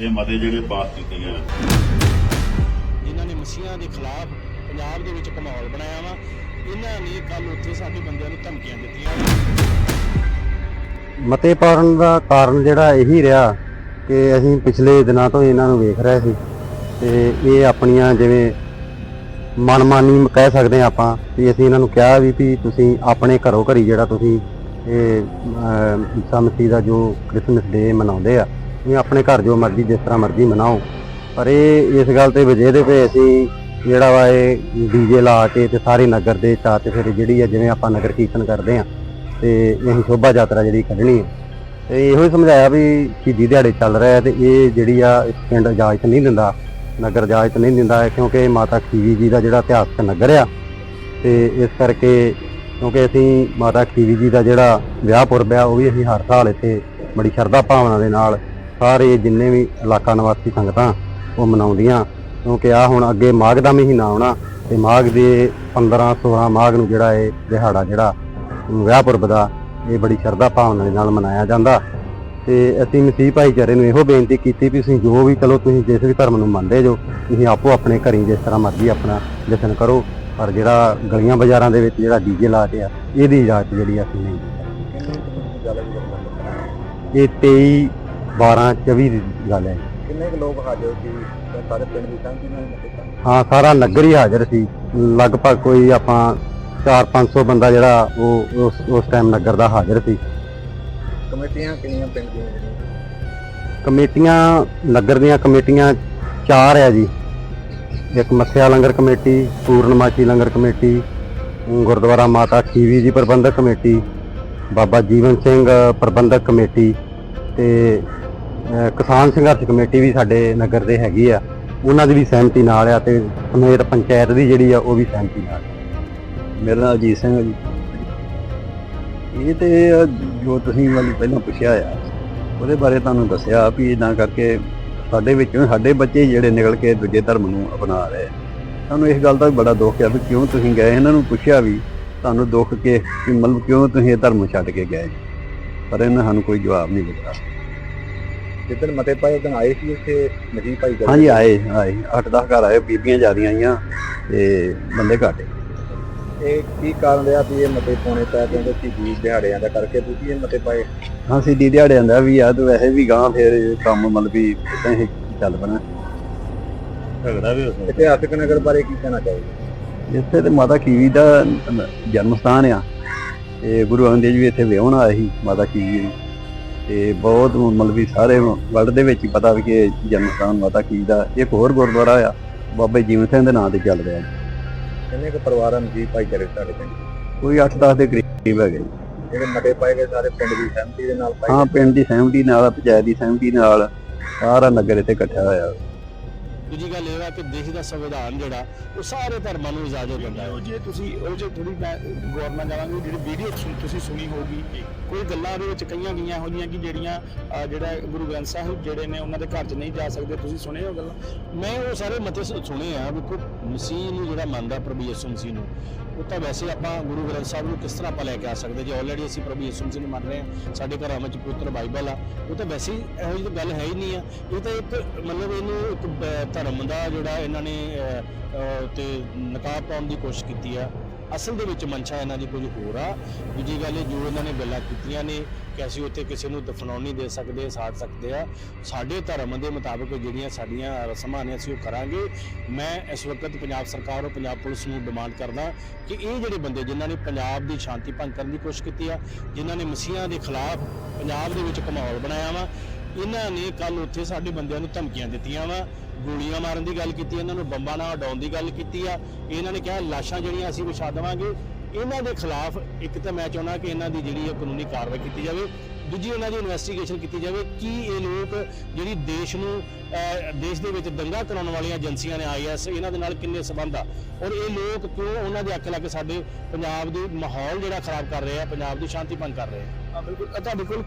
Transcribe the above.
ਇਹ ਮਤੇ ਜਿਹੜੇ ਪਾਸ ਕੀਤੇ ਗਏ ਨੇ ਜਿਨ੍ਹਾਂ ਨੇ ਮਸੀਹਾਂ ਦੇ ਖਿਲਾਫ ਪੰਜਾਬ ਦੇ ਵਿੱਚ ਇੱਕ ਮਾਹੌਲ ਬਣਾਇਆ ਵਾ ਇਹਨਾਂ ਨੇ ਕੱਲ ਉੱਥੇ ਸਾਡੇ ਬੰਦਿਆਂ ਨੂੰ ਧਮਕੀਆਂ ਦਿੱਤੀਆਂ। ਮਤੇ ਪਾੜਨ ਦਾ ਕਾਰਨ ਜਿਹੜਾ ਇਹੀ ਰਿਹਾ ਕਿ ਅਸੀਂ ਪਿਛਲੇ ਦਿਨਾਂ ਤੋਂ ਇਹਨਾਂ ਨੂੰ ਵੇਖ ਰਹੇ ਸੀ ਤੇ ਇਹ ਆਪਣੀਆਂ ਜਿਵੇਂ ਮਨਮਾਨੀ ਕਹਿ ਸਕਦੇ ਹਾਂ ਆਪਾਂ ਵੀ ਅਸੀਂ ਇਹਨਾਂ ਨੂੰ ਕਿਹਾ ਵੀ ਵੀ ਤੁਸੀਂ ਆਪਣੇ ਘਰੋਂ ਘਰੀ ਜਿਹੜਾ ਤੁਸੀਂ ਇਹ ਮਸੀਹ ਦਾ ਜੋ ਕ੍ਰਿਸਮਸ ਡੇ ਮਨਾਉਂਦੇ ਆ ਤੁਸੀਂ ਆਪਣੇ ਘਰ ਜੋ ਮਰਜ਼ੀ ਜਿਸ ਤਰ੍ਹਾਂ ਮਰਜ਼ੀ ਮਨਾਓ। ਪਰ ਇਹ ਇਸ ਗੱਲ ਤੇ ਵਜੇ ਦੇ ਪਏ ਅਸੀਂ ਜਿਹੜਾ ਵਾ ਇਹ ਡੀਜੇ ਲਾ ਕੇ ਤੇ ਸਾਰੇ ਨਗਰ ਦੇ ਚਾਹ ਤੇ ਫਿਰ ਜਿਹੜੀ ਆ ਜਿਵੇਂ ਆਪਾਂ ਨਗਰ ਕੀਰਤਨ ਕਰਦੇ ਆ, ਤੇ ਇਹ ਸ਼ੋਭਾ ਯਾਤਰਾ ਜਿਹੜੀ ਕੱਢਣੀ ਹੈ ਤੇ ਇਹੋ ਹੀ ਸਮਝਾਇਆ ਵੀ ਸ਼ਹੀਦੀ ਦਿਹਾੜੇ ਚੱਲ ਰਿਹਾ ਹੈ ਤੇ ਇਹ ਜਿਹੜੀ ਆ ਇਸ ਪਿੰਡ ਇਜਾਜ਼ਤ ਨਹੀਂ ਦਿੰਦਾ, ਨਗਰ ਇਜਾਜ਼ਤ ਨਹੀਂ ਦਿੰਦਾ ਕਿਉਂਕਿ ਮਾਤਾ ਖੀਵੀ ਜੀ ਦਾ ਜਿਹੜਾ ਇਤਿਹਾਸਕ ਨਗਰ ਆ। ਤੇ ਇਸ ਕਰਕੇ ਕਿਉਂਕਿ ਅਸੀਂ ਮਾਤਾ ਖੀਵੀ ਜੀ ਦਾ ਜਿਹੜਾ ਵਿਆਹ ਪੁਰਬ ਆ, ਉਹ ਵੀ ਅਸੀਂ ਹਰ ਸਾਲ ਇੱਥੇ ਬੜੀ ਸ਼ਰਧਾ ਭਾਵਨਾ ਦੇ ਨਾਲ ਸਾਰੇ ਜਿੰਨੇ ਵੀ ਇਲਾਕਾ ਨਿਵਾਸੀ ਸੰਗਤਾਂ ਉਹ ਮਨਾਉਂਦੀਆਂ, ਕਿਉਂਕਿ ਆ ਹੁਣ ਅੱਗੇ ਮਾਘ ਦਾ ਮਹੀਨਾ ਆਉਣਾ ਤੇ ਮਾਘ ਦੇ 15 16 ਮਾਘ ਨੂੰ ਜਿਹੜਾ ਇਹ ਦਿਹਾੜਾ ਜਿਹੜਾ ਵਿਆਹ ਪੁਰਬ ਦਾ, ਇਹ ਬੜੀ ਸ਼ਰਧਾ ਭਾਵਨਾ ਦੇ ਨਾਲ ਮਨਾਇਆ ਜਾਂਦਾ। ਤੇ ਅਸੀਂ ਮਸੀਹ ਭਾਈਚਾਰੇ ਨੂੰ ਇਹੋ ਬੇਨਤੀ ਕੀਤੀ ਵੀ ਤੁਸੀਂ ਜੋ ਵੀ ਚਲੋ ਤੁਸੀਂ ਜਿਸ ਵੀ ਧਰਮ ਨੂੰ ਮੰਨਦੇ ਜੋ, ਤੁਸੀਂ ਆਪੋ ਆਪਣੇ ਘਰੀ ਜਿਸ ਤਰ੍ਹਾਂ ਮਰਜ਼ੀ ਆਪਣਾ ਜਸ਼ਨ ਕਰੋ, ਪਰ ਜਿਹੜਾ ਗਲੀਆਂ ਬਾਜ਼ਾਰਾਂ ਦੇ ਵਿੱਚ ਜਿਹੜਾ ਡੀਜੇ ਲਾ ਕੇ ਆ, ਇਹਦੀ ਇਜਾਜ਼ਤ ਜਿਹੜੀ ਅਸੀਂ ਨਹੀਂ ਇਹ 23 12 24 ਦੀ ਗੱਲ ਹੈ। ਕਿੰਨੇ ਕੁ ਲੋਕ ਹਾਜ਼ਰ ਸੀ? ਤੇ ਸਾਰੇ ਪਿੰਡ ਦੀ ਸੰਗਤ ਨਾਲ ਮਤੇ ਪਾਏ ਹਾਂ ਸਾਰਾ ਨਗਰ ਹੀ ਹਾਜ਼ਰ ਸੀ। ਲਗਭਗ ਕੋਈ ਆਪਾਂ 4-500 ਬੰਦਾ ਜਿਹੜਾ ਉਹ ਉਸ ਉਸ ਟਾਈਮ ਨਗਰ ਦਾ ਹਾਜ਼ਰ ਸੀ। ਕਮੇਟੀਆਂ ਕਿੰਨੀਆਂ ਪਿੰਡ ਦੀਆਂ ਜਿਹੜੀਆਂ? ਕਮੇਟੀਆਂ ਨਗਰ ਦੀਆਂ ਕਮੇਟੀਆਂ ਚਾਰ ਆ ਜੀ। ਇੱਕ ਮੱਸਿਆ ਲੰਗਰ ਕਮੇਟੀ ਪੂਰਨਮਾਸ਼ੀ ਲੰਗਰ ਕਮੇਟੀ ਗੁਰਦੁਆਰਾ ਮਾਤਾ ਖੀਵੀ ਜੀ ਪ੍ਰਬੰਧਕ ਕਮੇਟੀ ਬਾਬਾ ਜੀਵਨ ਸਿੰਘ ਪ੍ਰਬੰਧਕ ਕਮੇਟੀ ਤੇ ਕਿਸਾਨ ਸੰਘਰਸ਼ ਕਮੇਟੀ ਵੀ ਸਾਡੇ ਨਗਰ ਦੇ ਹੈਗੀ ਆ। ਉਹਨਾਂ ਦੀ ਵੀ ਸਹਿਮਤੀ ਨਾਲ ਆ ਤੇ ਸਮੇਤ ਪੰਚਾਇਤ ਦੀ ਜਿਹੜੀ ਆ, ਉਹ ਵੀ ਸਹਿਮਤੀ ਨਾਲ ਮੇਰਾ ਨਾਮ ਅਜੀਤ ਸਿੰਘ ਹੈ ਜੀ। ਇਹ ਤੇ ਜੋ ਤੁਸੀਂ ਵਾਲੀ ਪਹਿਲਾਂ ਪੁੱਛਿਆ ਆ, ਉਹਦੇ ਬਾਰੇ ਤੁਹਾਨੂੰ ਦੱਸਿਆ ਵੀ ਇਦਾਂ ਕਰਕੇ ਸਾਡੇ ਵਿੱਚੋਂ ਸਾਡੇ ਬੱਚੇ ਜਿਹੜੇ ਨਿਕਲ ਕੇ ਦੂਜੇ ਧਰਮ ਨੂੰ ਅਪਣਾ ਰਹੇ ਸਾਨੂੰ ਇਸ ਗੱਲ ਦਾ ਵੀ ਬੜਾ ਦੁੱਖ ਆ ਵੀ ਕਿਉਂ ਤੁਸੀਂ ਗਏ, ਇਹਨਾਂ ਨੂੰ ਪੁੱਛਿਆ ਵੀ ਤੁਹਾਨੂੰ ਦੁੱਖ ਕੇ, ਕਿ ਮਤਲਬ ਕਿਉਂ ਤੁਸੀਂ ਇਹ ਧਰਮ ਛੱਡ ਕੇ ਗਏ? ਪਰ ਇਹਨਾਂ ਸਾਨੂੰ ਕੋਈ ਜਵਾਬ ਨਹੀਂ ਦਿੱਤਾ। ਜਿੱਦਣ ਮਤੇ ਪਾਏ ਉਦੋਂ ਆਏ ਸੀ ਉੱਥੇ ਮਸੀਹ ਭਾਈ ਜੀ ਹਾਂਜੀ ਆਏ ਆਏ। 8-10 ਘਰ ਆਏ ਬੀਬੀਆਂ ਜਿਆਦੀਆਂ ਆਈਆਂ ਤੇ ਬੰਦੇ ਘੱਟ ਇਹ ਕੀ ਕਾਰਨ ਰਿਹਾ ਵੀ ਇਹ ਮਤੇ ਪਾਉਣੇ ਪੈ ਕਹਿੰਦੇ ਸੀ ਵੀ ਦਿਹਾੜਿਆਂ ਦਾ ਕਰਕੇ ਤੁਸੀਂ ਇਹ ਮਤੇ ਪਾਏ? ਹਾਂ ਸਿੱਧੀ ਦਿਹਾੜਿਆਂ ਦਾ ਵੀ ਆ ਤੇ ਵੈਸੇ ਵੀ ਗਾਂ ਫਿਰ ਇਹ ਕੰਮ ਮਤਲਬ ਵੀ ਇਦਾਂ ਹੀ ਚੱਲ ਪਣਾ। ਝਗੜਾ ਵੀ ਹੋ ਸਕਦਾ। ਇਤਿਹਾਸਕ ਨਗਰ ਬਾਰੇ ਕੀ ਕਹਿਣਾ ਚਾਹੋਗੇ? ਇੱਥੇ ਤੇ ਮਾਤਾ ਕੀਵੀ ਦਾ ਜਨਮ ਸਥਾਨ ਆ। ਤੇ ਗੁਰੂ ਅੰਗਦ ਦੇਵ ਜੀ ਵੀ ਇੱਥੇ ਵਿਆਹਣ ਆਏ ਸੀ ਮਾਤਾ ਕੀਵੀ ਜੀ। ਤੇ ਬਹੁਤ ਮਤਲਬ ਵੀ ਸਾਰੇ ਵਰਲਡ ਦੇ ਵਿੱਚ ਹੀ ਪਤਾ ਵੀ ਕਿ ਜਨਮ ਸਥਾਨ ਮਾਤਾ ਕੀਵੀ ਦਾ ਇੱਕ ਹੋਰ ਗੁਰਦੁਆਰਾ ਆ ਬਾਬਾ ਜੀਵਨ ਸਿੰਘ ਦੇ ਨਾਂ ਤੇ ਚੱਲ ਰਿਹਾ। ਕਿੰਨੇ ਕੁ ਪਰਿਵਾਰਾਂ ਮਸੀਹ ਭਾਈਚਾਰੇ ਸਾਡੇ ਪਿੰਡ ਕੋਈ 8-10 ਦੇ ਕਰੀਬ ਹੈਗੇ। ਜਿਹੜੇ ਮਤੇ ਪਾਏ ਗਏ ਸਾਰੇ ਪਿੰਡ ਦੀ ਸਹਿਮਤੀ ਦੇ ਨਾਲ ਪਾਏ ਹਾਂ ਪਿੰਡ ਦੀ ਸਹਿਮਤੀ ਨਾਲ ਪੰਚਾਇਤ ਦੀ ਸਹਿਮਤੀ ਨਾਲ ਸਾਰਾ ਨਗਰ ਇੱਥੇ ਇਕੱਠਾ ਹੋਇਆ ਦੂਜੀ ਗੱਲ ਇਹ ਹੈ ਕਿ ਦੇਸ਼ ਦਾ ਸੰਵਿਧਾਨ ਜਿਹੜਾ ਉਹ ਸਾਰੇ ਧਰਮਾਂ ਨੂੰ ਇਜਾਜ਼ਤ ਦਿੰਦਾ ਹੈ। ਜੇ ਤੁਸੀਂ ਉਹ ਜੇ ਥੋੜੀ ਗੌਰ ਨਾਲ ਜਾਵਾਂਗੇ ਜਿਹੜੀ ਵੀਡੀਓ ਤੁਸੀਂ ਸੁਣੀ ਹੋਊਗੀ ਕੋਈ ਗੱਲਾਂ ਦੇ ਵਿੱਚ ਕਈਆਂ ਗਈਆਂ ਇਹੋ ਜਿਹੀਆਂ ਕਿ ਜਿਹੜੀਆਂ ਜਿਹੜਾ ਗੁਰੂ ਗ੍ਰੰਥ ਸਾਹਿਬ ਜਿਹੜੇ ਨੇ ਉਹਨਾਂ ਦੇ ਘਰ 'ਚ ਨਹੀਂ ਜਾ ਸਕਦੇ ਤੁਸੀਂ ਸੁਣੇ ਹੋ ਗੱਲਾਂ? ਮੈਂ ਉਹ ਸਾਰੇ ਮਤੇ ਸੁਣੇ ਆ ਵੇਖੋ ਮਸੀਹ ਨੂੰ ਜਿਹੜਾ ਮੰਨਦਾ ਪ੍ਰਭੂ ਯਿਸੂ ਮਸੀਹ ਨੂੰ ਉਹ ਤਾਂ ਵੈਸੇ ਆਪਾਂ ਗੁਰੂ ਗ੍ਰੰਥ ਸਾਹਿਬ ਨੂੰ ਕਿਸ ਤਰ੍ਹਾਂ ਆਪਾਂ ਲੈ ਕੇ ਆ ਸਕਦੇ? ਜੇ ਆਲਰੇਡੀ ਅਸੀਂ ਪ੍ਰਭੂ ਯਿਸੂ ਮਸੀਹ ਨੂੰ ਮੰਨ ਰਹੇ ਹਾਂ ਸਾਡੇ ਘਰਾਂ ਵਿੱਚ ਪੁੱਤਰ ਬਾਈਬਲ ਆ ਉਹ ਤਾਂ ਵੈਸੇ ਇਹੋ ਜਿਹੀ ਗੱਲ ਹੈ ਹੀ ਨਹੀਂ ਆ। ਇਹ ਤਾਂ ਇੱਕ ਮਤਲਬ ਇਹਨੂੰ ਇੱਕ ਧਰਮ ਦਾ ਜਿਹੜਾ ਇਹਨਾਂ ਨੇ ਅਹ, ਤੇ ਨਕਾਬ ਪਾਉਣ ਦੀ ਕੋਸ਼ਿਸ਼ ਕੀਤੀ ਆ। ਅਸਲ ਦੇ ਵਿੱਚ ਮਨਸ਼ਾ ਇਹਨਾਂ ਦੀ ਕੁਝ ਹੋਰ ਆ। ਦੂਜੀ ਗੱਲ ਇਹ ਜੋ ਇਹਨਾਂ ਨੇ ਗੱਲਾਂ ਕੀਤੀਆਂ ਨੇ ਕਿ ਅਸੀਂ ਉੱਥੇ ਕਿਸੇ ਨੂੰ ਦਫਨਾਉਣ ਨਹੀਂ ਦੇ ਸਕਦੇ ਸਾੜ ਸਕਦੇ ਆ। ਸਾਡੇ ਧਰਮ ਦੇ ਮੁਤਾਬਕ ਜਿਹੜੀਆਂ ਸਾਡੀਆਂ ਰਸਮਾਂ ਨੇ ਅਸੀਂ ਉਹ ਕਰਾਂਗੇ। ਮੈਂ ਇਸ ਵਕਤ ਪੰਜਾਬ ਸਰਕਾਰ ਔਰ ਪੰਜਾਬ ਪੁਲਿਸ ਨੂੰ ਡਿਮਾਂਡ ਕਰਦਾ ਕਿ ਇਹ ਜਿਹੜੇ ਬੰਦੇ ਜਿਨ੍ਹਾਂ ਨੇ ਪੰਜਾਬ ਦੀ ਸ਼ਾਂਤੀ ਭੰਗ ਕਰਨ ਦੀ ਕੋਸ਼ਿਸ਼ ਕੀਤੀ ਆ, ਜਿਨ੍ਹਾਂ ਨੇ ਮਸੀਹਾਂ ਦੇ ਖਿਲਾਫ ਪੰਜਾਬ ਦੇ ਵਿੱਚ ਇੱਕ ਮਾਹੌਲ ਬਣਾਇਆ ਵਾ ਇਹਨਾਂ ਨੇ ਕੱਲ ਉੱਥੇ ਸਾਡੇ ਬੰਦਿਆਂ ਨੂੰ ਧਮਕੀਆਂ ਦਿੱਤੀਆਂ ਵਾ, ਗੋਲੀਆਂ ਮਾਰਨ ਦੀ ਗੱਲ ਕੀਤੀ, ਇਹਨਾਂ ਨੂੰ ਬੰਬਾਂ ਨਾਲ ਉਡਾਉਣ ਦੀ ਗੱਲ ਕੀਤੀ ਆ। ਇਹਨਾਂ ਨੇ ਕਿਹਾ, ਲਾਸ਼ਾਂ ਜਿਹੜੀਆਂ ਅਸੀਂ ਵਿਛਾ ਦੇਵਾਂਗੇ। ਇਹਨਾਂ ਦੇ ਖਿਲਾਫ ਇੱਕ ਤਾਂ ਮੈਂ ਚਾਹੁੰਦਾ ਕਿ ਇਹਨਾਂ ਦੀ ਜਿਹੜੀ ਹੈ ਕਾਨੂੰਨੀ ਕਾਰਵਾਈ ਕੀਤੀ ਜਾਵੇ। ਦੂਜੀ, ਇਹਨਾਂ ਦੀ ਇਨਵੈਸਟੀਗੇਸ਼ਨ ਕੀਤੀ ਜਾਵੇ ਕੀ ਇਹ ਲੋਕ ਜਿਹੜੀ ਦੇਸ਼ ਨੂੰ ਦੇਸ਼ ਦੇ ਵਿੱਚ ਦੰਗਾ ਕਰਾਉਣ ਵਾਲੀਆਂ ਏਜੰਸੀਆਂ ਨੇ ਆਈਐਸ ਇਹਨਾਂ ਦੇ ਨਾਲ ਕਿੰਨੇ ਸਬੰਧ ਆ। ਔਰ ਇਹ ਲੋਕ ਕਿਉਂ ਉਹਨਾਂ ਦੇ ਅੱਖ ਲਾ ਸਾਡੇ ਪੰਜਾਬ ਦੇ ਮਾਹੌਲ ਜਿਹੜਾ ਖਰਾਬ ਕਰ ਰਹੇ ਆ, ਪੰਜਾਬ ਦੀ ਸ਼ਾਂਤੀ ਭੰਗ ਕਰ ਰਹੇ ਆ? ਬਿਲਕੁਲ। ਤੁਹਾਡੇ ਕੋਲ